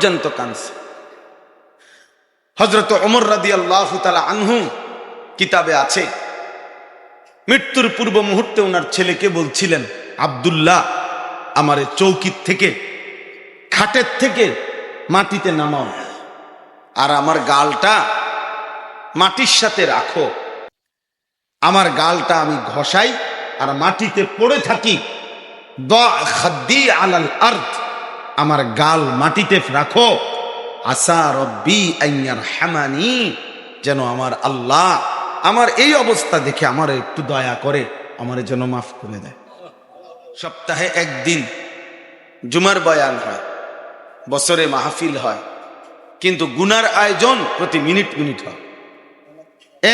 পর্যন্ত কানছে হজরত অমর রাদি আল্লাহ আনহু কিতাবে আছে। মৃত্যুর পূর্ব মুহূর্তে ওনার ছেলেকে বলছিলেন, আব্দুল্লাহ, আমারে চৌকির থেকে, খাটের থেকে মাটিতে নামাও আর আমার গালটা মাটির সাথে রাখো। আমার গালটা আমি ঘষাই আর মাটিতে পড়ে থাকি। খাদ্দি আলাল আর্থ আমার গাল মাটিতে রাখো। আসা রব্বি আইয়ার হামানি যেন আমার আল্লাহ আমার এই অবস্থা দেখে আমার একটু দয়া করে, আমার যেন মাফ করে দেয়। সপ্তাহে একদিন জুমার বয়ান হয়, বছরে মাহফিল হয়, কিন্তু গুনার আয়োজন প্রতি মিনিট মিনিট হয়।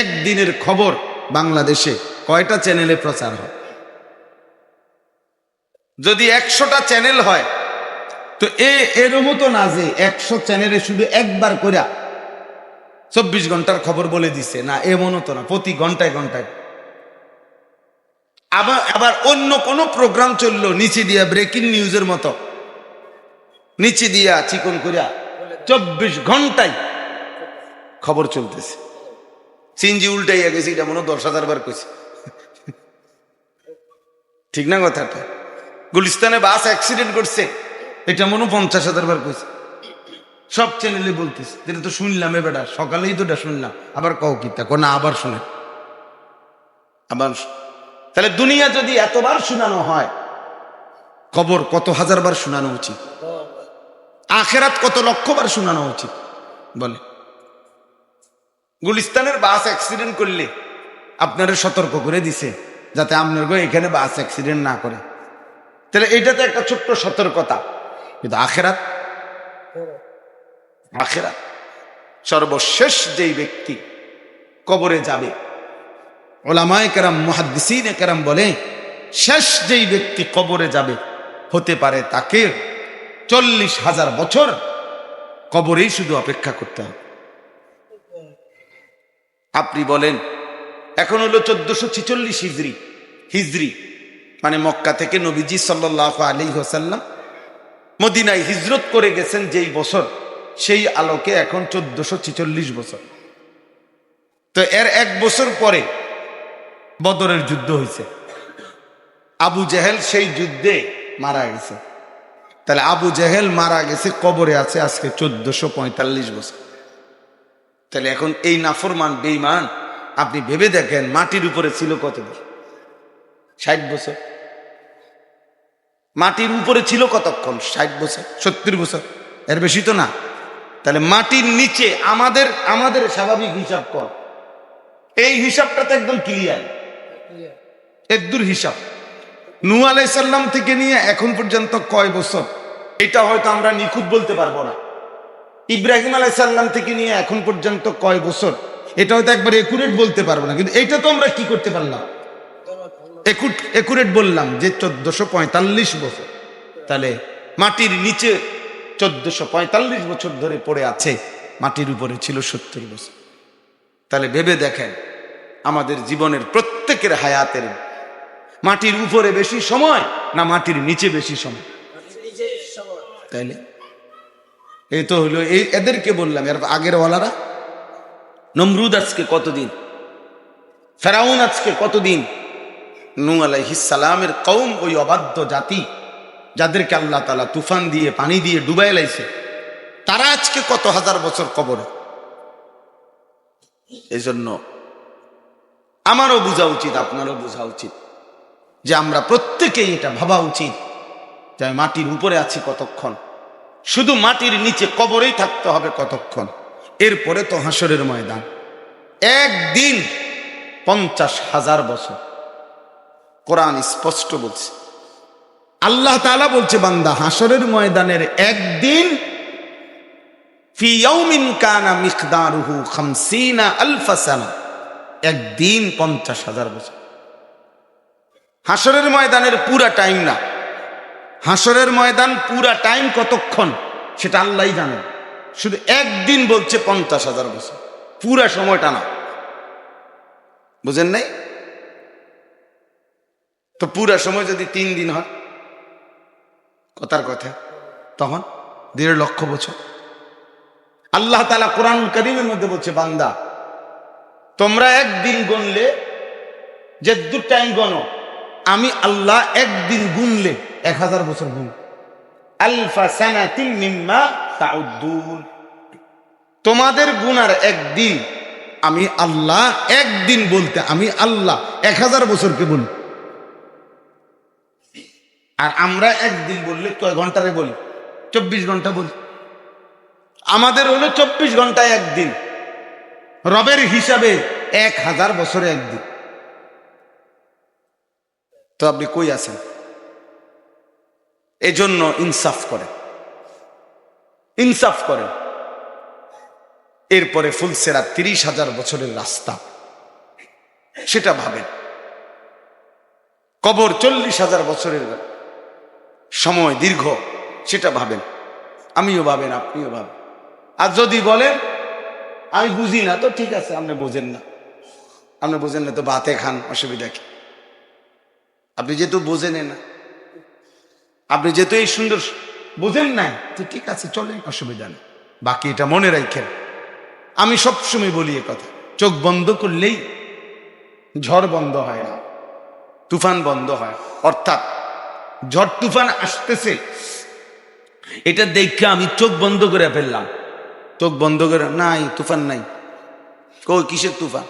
একদিনের খবর বাংলাদেশে কয়টা চ্যানেলে প্রচার হয়? যদি একশোটা চ্যানেল হয় তো এ এরমও তো না যে একশো চ্যানেলে শুধু একবার কইরা চব্বিশ ঘণ্টার খবর বলে দিছে। না, এমনও তো না, প্রতি ঘন্টায় ঘন্টায়। আবার আবার অন্য কোনো প্রোগ্রাম চলল, নিচে দিয়া ব্রেকিং নিউজের মতো। নিচে দিয়া চিকন করিয়া চব্বিশ ঘন্টায় খবর চলতেছে। সিনজি উল্টাইয়া গেছে, এটা মনে দশ হাজার বার কইছে। ঠিক না কথাটা? গুলিস্তানে বাস অ্যাক্সিডেন্ট করছে। এটা মনে পঞ্চাশ হাজার বার কইছে। সব চ্যানেলে বলতেছে। এটা তো শুনলাম এ বেটা, সকালেই তো এটা শুনলাম। আবার কও কি তা না, আবার শুনে আবার তাহলে দুনিয়া যদি এতবার শোনানো হয়, কবর কত হাজার বার শোনানো উচিত? আখেরাত কত লক্ষ বার শোনানো উচিত? বলে। গুলিস্তানের বাস অ্যাক্সিডেন্ট করলে আপনারা সতর্ক করে দিছে, যাতে আপনার এখানে বাস অ্যাক্সিডেন্ট না করে। তাহলে এটা তো একটা ছোট্ট সতর্কতা। কিন্তু আখেরাত? আখেরাত। সর্বশেষ যেই ব্যক্তি কবরে যাবে, ওলামায় কেরাম, মহাদ্দিসিন কেরাম বলে, শেষ যেই ব্যক্তি কবরে যাবে, হতে পারে তাকে চল্লিশ হাজার বছর কবরেই শুধু অপেক্ষা করতে হবে। আপনি বলেন, এখন হলো চোদ্দশো ছিচল্লিশ হিজড়ি হিজড়ি মানে মক্কা থেকে নবীজি সাল্লাহ আলী হোসাল্লাম মদিনায় হিজরত করে গেছেন যেই বছর, সেই আলোকে এখন চোদ্দশো ছিচল্লিশ বছর। তো এর এক বছর পরে বদরের যুদ্ধ হয়েছে। আবু জেহেল সেই যুদ্ধে মারা গেছে। তাহলে আবু জেহেল মারা গেছে কবরে আছে আজকে চোদ্দশো পঁয়তাল্লিশ বছর। তাহলে এখন এই নাফরমান বেইমান আপনি ভেবে দেখেন মাটির উপরে ছিল কতদিন? ষাট বছর। মাটির উপরে ছিল কতক্ষণ? ষাট বছর, সত্তর বছর। এর বেশি তো না। তাহলে মাটির নিচে আমাদের আমাদের স্বাভাবিক হিসাব কর। এই হিসাবটা তো একদম ক্লিয়ার এদ্দুর হিসাব। নু আলাইসাল্লাম থেকে নিয়ে এখন পর্যন্ত কয় বছর? এটা হয়তো আমরা নিখুঁত বলতে পারব না। ইব্রাহিম আলাইসাল্লাম থেকে নিয়ে এখন পর্যন্ত কয় বছর? এটা হয়তো একবার একুরেট বলতে পারব না। কিন্তু এটা তো আমরা কি করতে পারলাম? একুরেট বললাম যে চোদ্দশো পঁয়তাল্লিশ বছর। তাহলে মাটির নিচে চোদ্দশো পঁয়তাল্লিশ বছর ধরে পড়ে আছে, মাটির উপরে ছিল সত্তর বছর। তাহলে ভেবে দেখেন, আমাদের জীবনের প্রত্যেকের হায়াতের মাটির উপরে বেশি সময় না মাটির নিচে বেশি সময়? তাইলে? এই তো হলো, এই এদেরকে বললাম, এর আগের ওয়ালারা, নমরুদ আজকে কতদিন? ফেরাউন আজকে কতদিন? নু আলাইহিসালামের কৌম ওই অবাধ্য জাতি, যাদেরকে আল্লাহ তালা তুফান দিয়ে, পানি দিয়ে ডুবাই লাইছে। তারা আজকে কত হাজার বছর কবরে? এই জন্য আমারও বোঝা উচিত, আপনারও বোঝা উচিত যে আমরা প্রত্যেকেই এটা ভাবা উচিত যে মাটির উপরে আছি কতক্ষণ। শুধু মাটির নিচে কবরেই থাকতে হবে কতক্ষণ। এরপরে তো হাসরের ময়দান। একদিন পঞ্চাশ হাজার বছর। কোরআন স্পষ্ট বলছে। আল্লাহ তাআলা বলছে, বান্দা হাসরের ময়দানের একদিন একদিন পঞ্চাশ হাজার বছর। হাসরের ময়দানের পুরা টাইম না। হাসরের ময়দান পুরা টাইম কতক্ষণ, সেটা আল্লাহই জানেন শুধু একদিন বলছে পঞ্চাশ হাজার বছর। পুরা সময়টা না। বুঝেন নাই? তো পুরা সময় যদি তিন দিন হয়, কথার কথা, তখন দেড় লক্ষ বছর। আল্লাহ তালা কোরআন করিমের মধ্যে বলছে, বান্দা, তোমরা একদিন গণলে যে দু টাইম গণো, আমি আল্লাহ একদিন গুনলে এক হাজার বছর গুন। তোমাদের গুনার একদিন আমি আল্লাহ, একদিন বলতে আমি আল্লাহ, এক হাজার বছরকে বলি। আর আমরা একদিন বললে কয় ঘন্টারে বলি? চব্বিশ ঘণ্টা বলি। আমাদের হলো চব্বিশ ঘন্টায় একদিন। রবের হিসাবে এক হাজার বছরে একদিন। তো আপনি কই আছেন? এজন্য ইনসাফ করেন। ইনসাফ করেন। এরপরে ফুলসেরা তিরিশ হাজার বছরের রাস্তা। সেটা ভাবেন। কবর চল্লিশ হাজার বছরের সময় দীর্ঘ, সেটা ভাবেন। আমিও ভাবেন, আপনিও ভাবেন। আর যদি বলেন, আমি বুঝি না, তো ঠিক আছে, আপনি বোঝেন না। আপনি বোঝেন না তো ভাতে খান, অসুবিধা কি? আপনি যেহেতু বোঝেন না। আপনি যেহেতু এই সুন্দর, বোঝেন না তো ঠিক আছে, চলেন, অসুবিধা নেই। বাকি এটা মনে রাখেন। আমি সবসময় বলি এ কথা, চোখ বন্ধ করলেই ঝড় বন্ধ হয় না, তুফান বন্ধ হয়, অর্থাৎ ঝড় তুফান আসতেছে। এটা দেখে আমি চোখ বন্ধ করে ফেললাম। চোখ বন্ধ করে, নাই, তুফান নাই। কই, কিসের তুফান?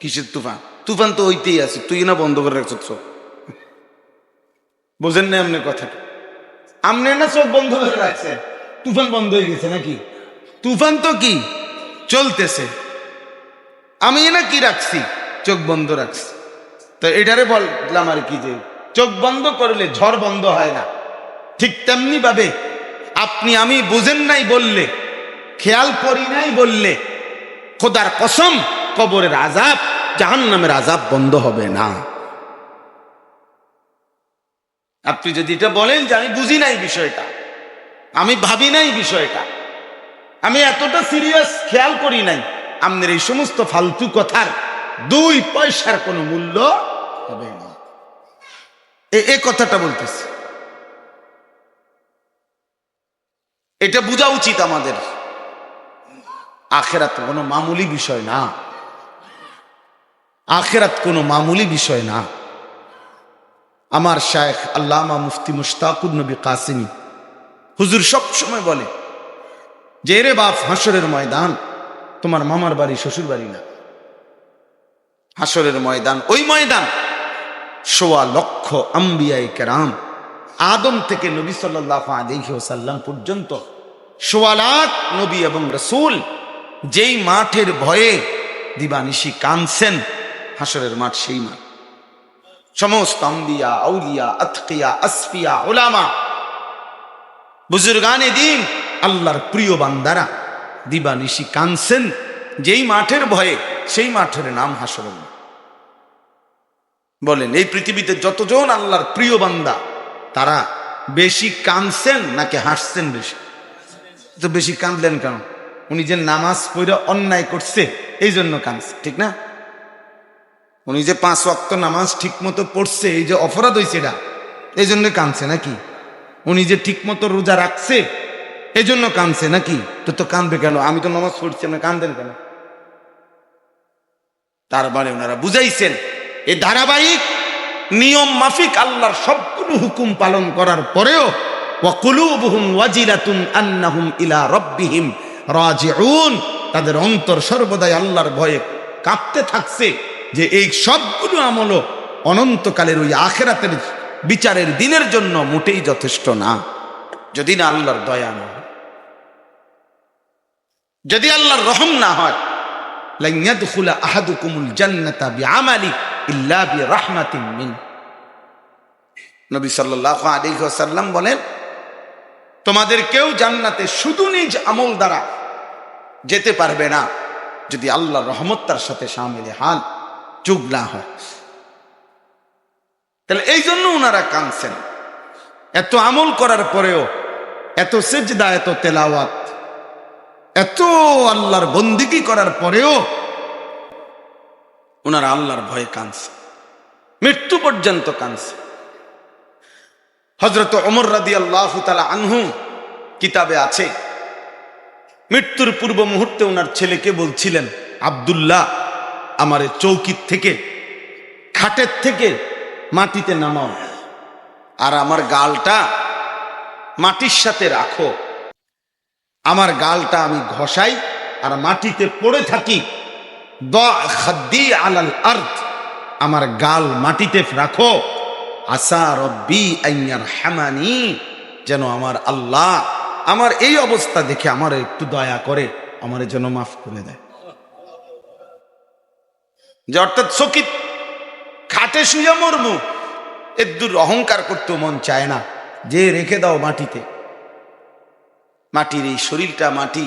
কিসের তুফান? তুফান তো ওইতেই আছে, তুই না বন্ধ করে রাখছ চোখ? বোঝেন না আপনি কথাটা। আপনি না চোখ বন্ধ করে রাখছে? তুফান বন্ধ হয়ে গেছে নাকি? তুফান তো কি? চলতেছে। আমি না কি রাখছি? চোখ বন্ধ রাখছি। তো এটারে বললাম আর কি যে চোখ বন্ধ করলে ঝড় বন্ধ হয় না। ঠিক তেমনি ভাবে আপনি আমি বুঝেন নাই বললে, খেয়াল করি নাই বললে, খোদার কসম, কবরের আজাব জাহান নামের আজাব বন্ধ হবে না। আপনি যদি এটা বলেন যে আমি বুঝি নাই বিষয়টা, আমি ভাবি নাই বিষয়টা, আমি এতটা সিরিয়াস খেয়াল করি নাই আপনার এই সমস্ত ফালতু কথার দুই পয়সার কোনো মূল্য হবে না। এ- কথাটা বলতেছি। এটা বোঝা উচিত আমাদের। আখেরাত কোনো মামুলি বিষয় না। আখেরাত কোনো মামুলি বিষয় না। আমার শায়েখ আল্লামা মুফতি মুশতাকুর নবী কাসিমি হুজুর সব সময় বলে, যে রে বাপ হাসরের ময়দান, তোমার মামার বাড়ি শ্বশুর বাড়ি না। হাসরের ময়দান, ওই ময়দান। সোয়া লক্ষ আম্বিয়াই কেরাম। আদম থেকে নবী সাল্লাহ আলহিসাল্লাম পর্যন্ত সোয়া লাখ নবী এবং রসুল যেই মাঠের ভয়ে দিবানিশি কানছেন হাসরের মাঠ সেই মাঠ। সমস্ত আম্বিয়া, আউলিয়া, আতকিয়া, আসফিয়া ওলামা বুজুর্গানে দিন আল্লাহর প্রিয় বান্দারা দিবানিশি কানছেন যেই মাঠের ভয়ে, সেই মাঠের নাম হাসর বলেন, এই পৃথিবীতে যতজন আল্লাহর প্রিয় বান্দা, তারা বেশি কাঁদছেন নাকি হাসছেন বেশি? তো বেশি কাঁদলেন কেন? উনি যে নামাজ পড়ে অন্যায় করছে, এই জন্য কাঁদছে, ঠিক না? উনি যে পাঁচ ওয়াক্ত নামাজ ঠিক মতো পড়ছে, এই যে অপরাধ হয়েছে এটা, এই জন্য কাঁদছে নাকি? উনি যে ঠিক মতো রোজা রাখছে, এই জন্য কাঁদছে নাকি? তো তো কাঁদবে কেন? আমি তো নামাজ পড়ছি, আপনি কাঁদেন কেন? তারপরে মানে ওনারা বুঝাইছেন এই ধারাবাহিক নিয়ম মাফিক আল্লাহর সবগুলো হুকুম পালন করার পরেও ওয়াকুলুবুহুম ওয়াজিলাতুন আন্নাহুম ইলা রাব্বিহিম রাজিউন। তাদের অন্তর সর্বদাই আল্লাহর ভয়ে কাঁপতে থাকছে যে এই সবগুলো আমলও অনন্তকালের ওই আখেরাতের বিচারের দিনের জন্য মোটেই যথেষ্ট না। যদি না আল্লাহর দয়া না যদি আল্লাহর রহম না হয় লান ইয়াদখুলা আহাদুকুমুল জান্নাতা বিআমালি ওয়াসাল্লাম বলেন, তোমাদের কেউ জান্নাতে শুধু নিজ আমল দ্বারা যেতে পারবে না, যদি আল্লাহর রহমত তার সাথে সামিলে হাল যোগ না হয়। তাহলে এই জন্য ওনারা কাঁদছেন। এত আমল করার পরেও, এত সেজদা, এত তেলাওয়াত, এত আল্লাহর বন্দিকি করার পরেও ওনারা আল্লাহর ভয়ে কাঁদছে। মৃত্যু পর্যন্ত কাঁদছে। হজরত অমর রাদি আল্লাহ আনহু কিতাবে আছে, মৃত্যুর পূর্ব মুহূর্তে ওনার ছেলেকে বলছিলেন, আব্দুল্লাহ, আমার চৌকির থেকে, খাটের থেকে মাটিতে নামাও আর আমার গালটা মাটির সাথে রাখো। আমার গালটা আমি ঘষাই আর মাটিতে পড়ে থাকি খাদ্দি আলাল আর্থ আমার গাল মাটিতে রাখো। আসা রব্বি হামানি, যেন আমার আল্লাহ আমার এই অবস্থা দেখে আমার একটু দয়া করে আমার যেন মাফ করে দেয়। যে অর্থাৎ সকিত, খাটে শুয়ে মরমু এদুর অহংকার করতে মন চায় না, যে রেখে দাও মাটিতে। মাটির এই শরীরটা মাটি